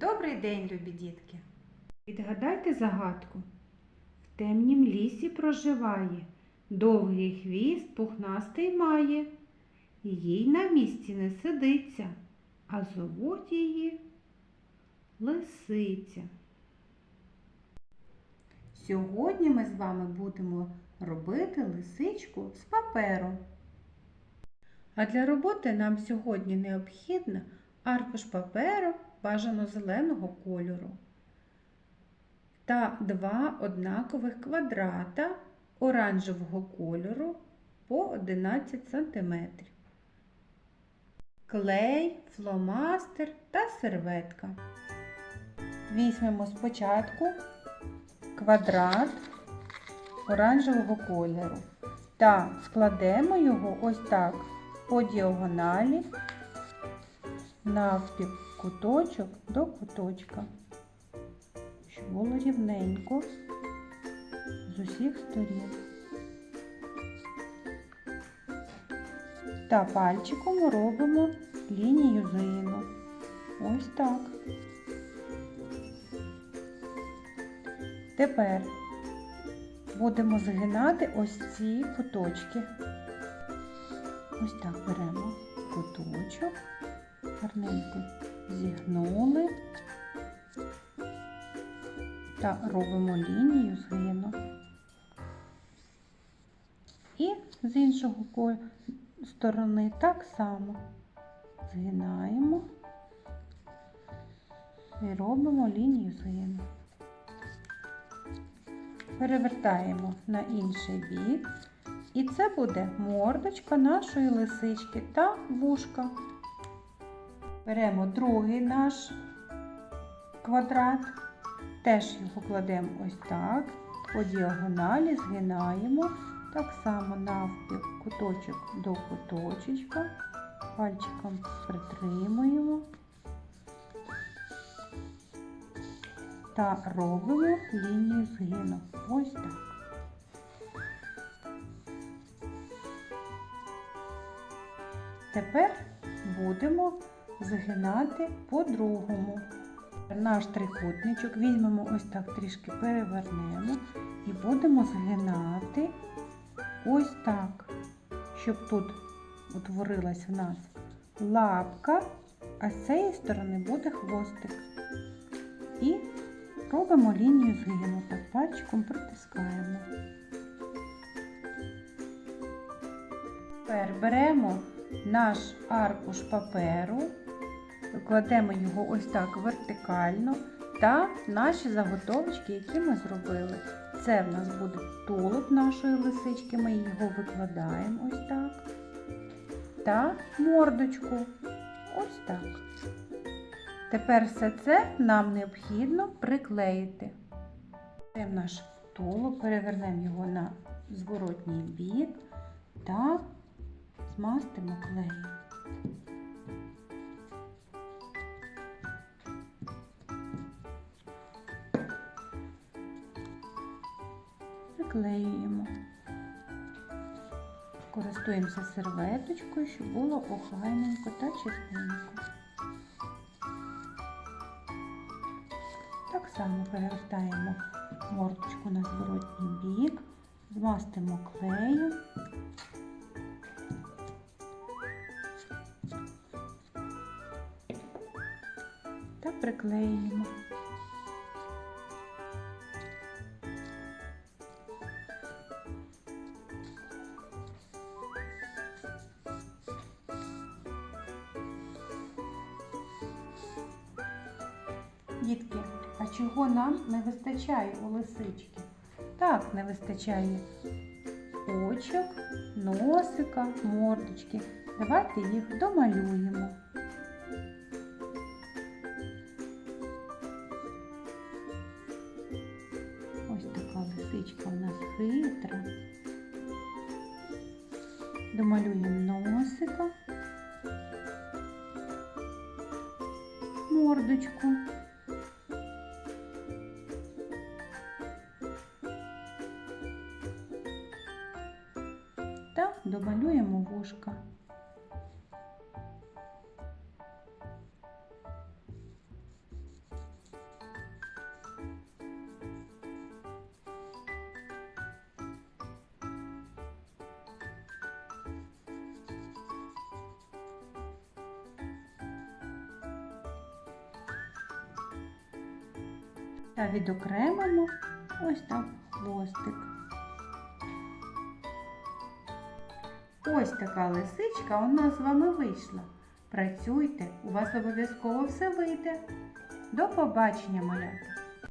Добрий день, любі дітки! Відгадайте загадку. В темнім лісі проживає, довгий хвіст пухнастий має, їй на місці не сидиться, а зовуть її лисиця. Сьогодні ми з вами будемо робити лисичку з паперу. А для роботи нам сьогодні необхідно аркуш паперу бажано зеленого кольору та два однакових квадрата оранжевого кольору по 11 см. Клей, фломастер та серветка. Візьмемо спочатку квадрат оранжевого кольору та складемо його ось так по діагоналі навпіл куточок до куточка, щоб було рівненько з усіх сторін. Та пальчиком робимо лінію згину. Ось так. Тепер будемо згинати ось ці куточки. Ось так беремо куточок, гарненько зігнули та робимо лінію згину. І з іншого сторони так само згинаємо і робимо лінію згину. Перевертаємо на інший бік. І це буде мордочка нашої лисички та вушка. Беремо другий наш квадрат, теж його кладемо ось так, по діагоналі згинаємо, так само навпіл куточок до куточечка, пальчиком притримуємо та робимо лінію згину. Ось так. Тепер будемо згинати по-другому. Наш трикутничок візьмемо ось так трішки перевернемо і будемо згинати ось так, щоб тут утворилась в нас лапка, а з цієї сторони буде хвостик. І робимо лінію згину, так пальчиком притискаємо. Тепер беремо наш аркуш паперу, кладемо його ось так вертикально та наші заготовочки, які ми зробили. Це в нас буде тулуб нашої лисички, ми його викладаємо ось так. Та мордочку. Ось так. Тепер все це нам необхідно приклеїти. Беремо наш тулуб, перевернемо його на зворотній бік та змастимо клеєм. Приклеюємо. Користуємося серветочкою, щоб було охайненько та чистенько. Так само перевертаємо мордочку на зворотній бік, змастимо клеєм. та приклеюємо. Дітки, а чого нам не вистачає у лисички? Так, не вистачає очок, носика, мордочки. Давайте їх домалюємо. Ось така лисичка у нас хитра. Домалюємо носика, мордочку. домалюємо вушка. Та відокремимо ось так хвостик. Ось така лисичка у нас з вами вийшла. Працюйте, у вас обов'язково все вийде. До побачення, малята!